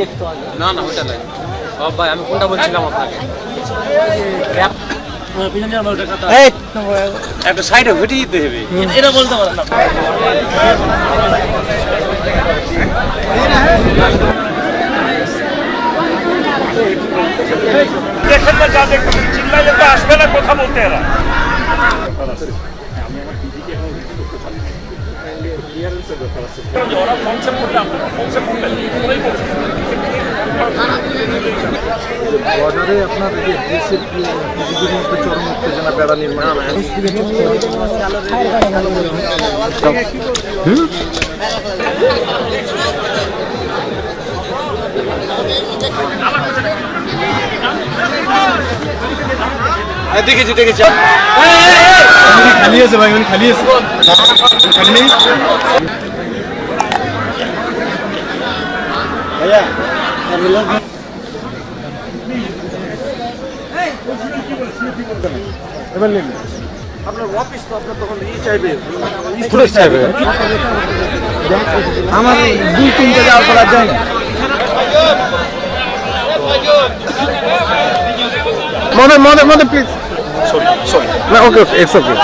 দেখতে হবে না না ওটা নাই। ভাই আমি কোনটা বলছিলাম আপনাকে? একটা সাইডে ঘুটে দিতে হবে। এটা বলতে পারেন না। দেখেন না যা দেখতেছেন চিল্লাইলে তো আসবে না কথা বলতে এরা। ওরা ফোনসে করলে আপনারা ফোনসে করলেন বর্ডারে আপনার এই যে দেশের নিজেদের মধ্যে চরম উত্তেজনা বেড়া নির্মাণ দেখেছি দেখেছি খালি আছে ভাই উনি খালি আছে খালি নেই এবার নিন। আপনার অফিস তো আপনার তখন ই চাইবে চাইবে আমার দুই তিনটে যাওয়ার পর আর মনে মনে মনে প্লিজ সরি সরি না ওকে ওকে ইটস ওকে